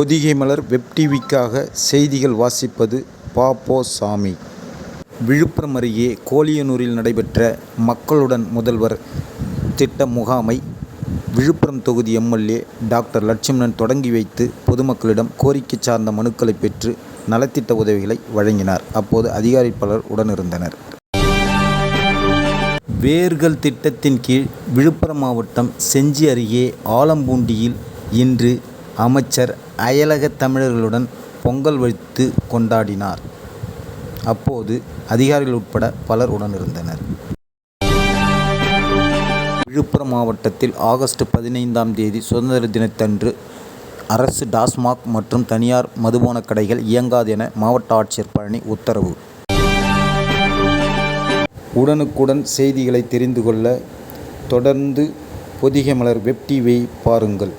பொதிகை மலர் web டிவிக்காக செய்திகள் வாசிப்பது பாப்போ சாமி. விழுப்புரம் அருகே கோலியனூரில் நடைபெற்ற மக்களுடன் முதல்வர் திட்ட முகாமை விழுப்புரம் தொகுதி எம்எல்ஏ டாக்டர் லட்சுமணன் தொடங்கி வைத்து பொதுமக்களிடம் கோரிக்கை சார்ந்த மனுக்களை பெற்று நலத்திட்ட உதவிகளை வழங்கினார். அப்போது அதிகாரி பலர் உடனிருந்தனர். வேர்கள் திட்டத்தின் கீழ் விழுப்புரம் மாவட்டம் செஞ்சி அருகே ஆலம்பூண்டியில் இன்று அமைச்சர் அயலக தமிழர்களுடன் பொங்கல் வைத்து கொண்டாடினார். அப்போது அதிகாரிகள் உட்பட பலர் உடனிருந்தனர். விழுப்புரம் மாவட்டத்தில் ஆகஸ்ட் பதினைந்தாம் தேதி சுதந்திர தினத்தன்று அரசு டாஸ்மாக் மற்றும் தனியார் மதுபான கடைகள் இயங்காது என மாவட்ட ஆட்சியர் பழனி உத்தரவு. உடனுக்குடன் செய்திகளை தெரிந்து கொள்ள தொடர்ந்து பொதிகை மலர் வெப் டிவியை பாருங்கள்.